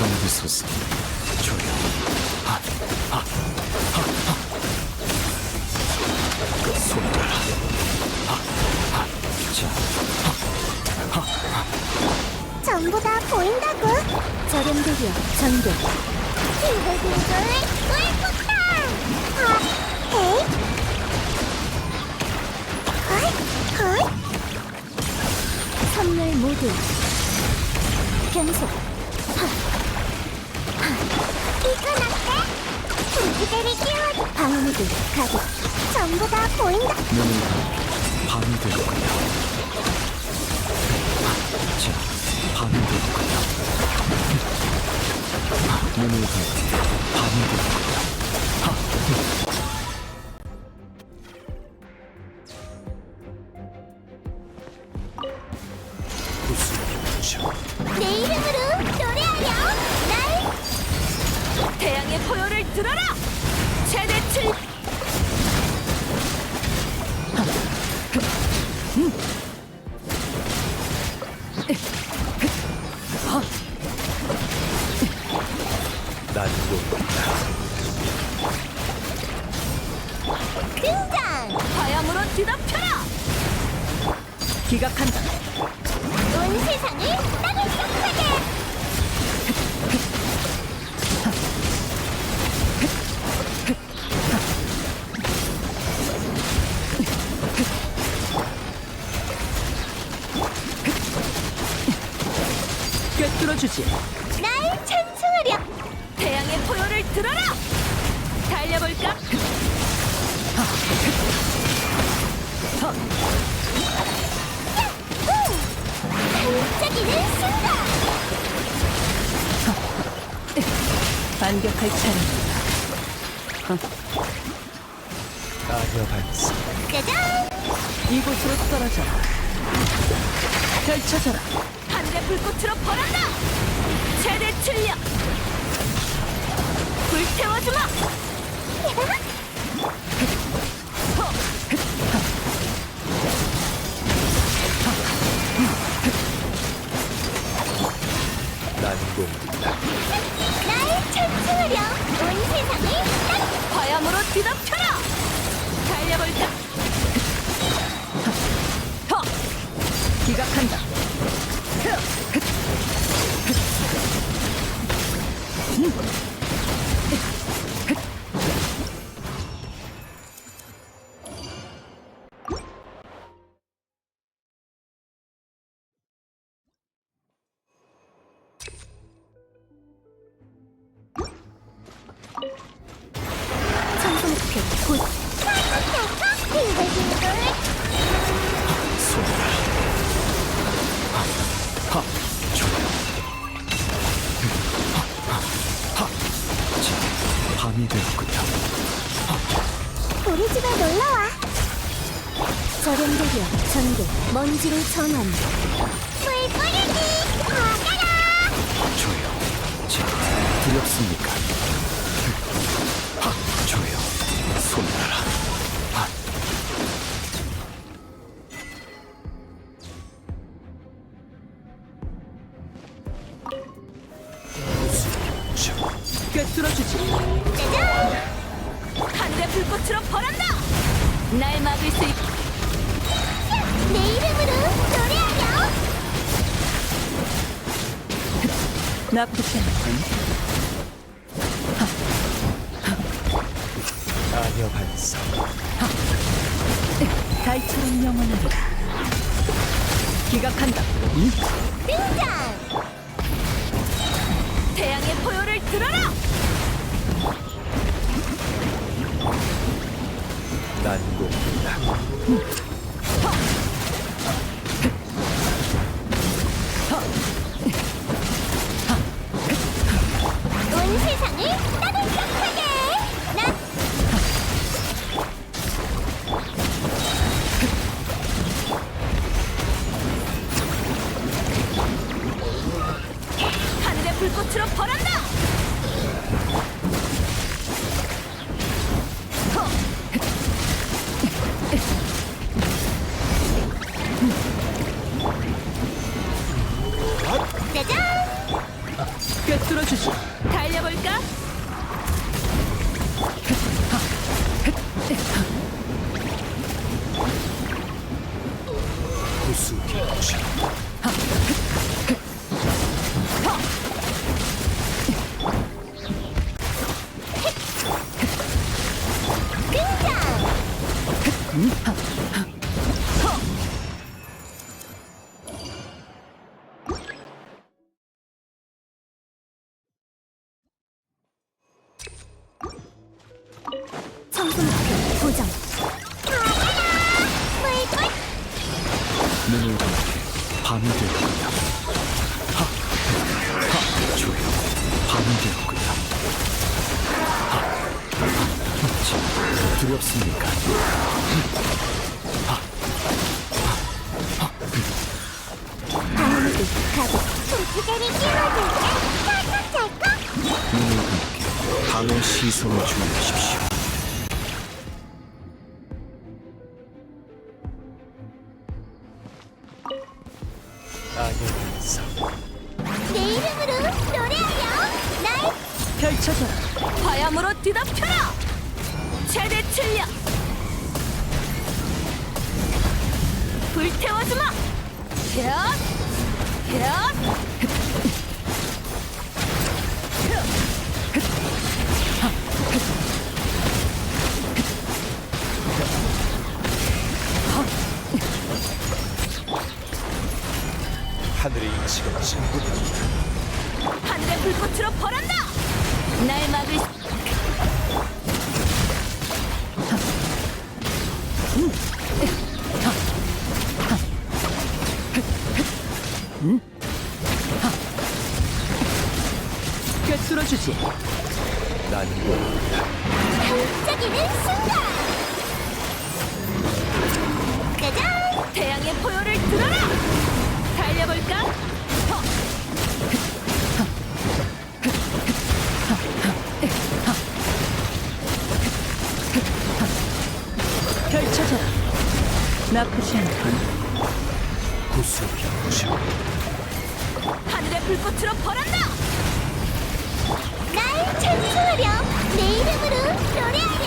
정비소서. 조용. 하, 하, 하, 하. 손들라 하, 하. 자, 전부 다 보인다고? 저렴대기업 전개 빙글빙글 꿀폭탄 아, 헤이? 헐, 헐? 선물 모두. 변속. 하, 하. 내 이름으로 포효를 들어라! 최대 칠 등장 화염으로 뒤덮여라! 기각한다. 온 세상을 따 꿰뚫어주지. 날 찬송하렴 태양의 포효를 들어라! 달려볼까? 반짝이는 순간 반격할 차례입니다. 아녀 반사 짜잔 이곳으로 떨어져라. 펼쳐져라. 하늘의 불꽃으로 벌한다! 최대 출력! 불태워주마! 난공이다 날 찬송하렴 온 세상을 따 화염으로 뒤덮여라! 달려볼까? 허! 기각한다. Mm-hmm. 저렴대기업 전개 먼지를 전환 불 뿌리기 받아라 조용 자, 두렵습니까? 하, 조용 손들라 하. 자, 꿰뚫어주지. 짜잔 하늘의 불꽃으로 벌한다! 날 막을 수 있... 내 나쁘지 않군. 아녀 반사 달처럼 영원하리라. 기각한다. 등장 태양의 포효를 들어라! 난공이다 빛으로 벌한다! 어? 달려볼까? 눈을 감게 밤이 되었구나 하! 하! 조용 밤이 되었구나 하! 하! 자, 두렵습니까? 아무도 가고 손기대를 끼워줄게. 찰칵찰칵. 눈을 감게 밤의 시선을 주의하십시오 화염으로 뒤덮여라. 최대 출력. 불태워주마. 현, 현. 펼쳐져라. 나쁘지 않군. 도시 하늘의 불꽃으로 벌한다. 날 찬송하렴. 내 이름으로 노래하렴.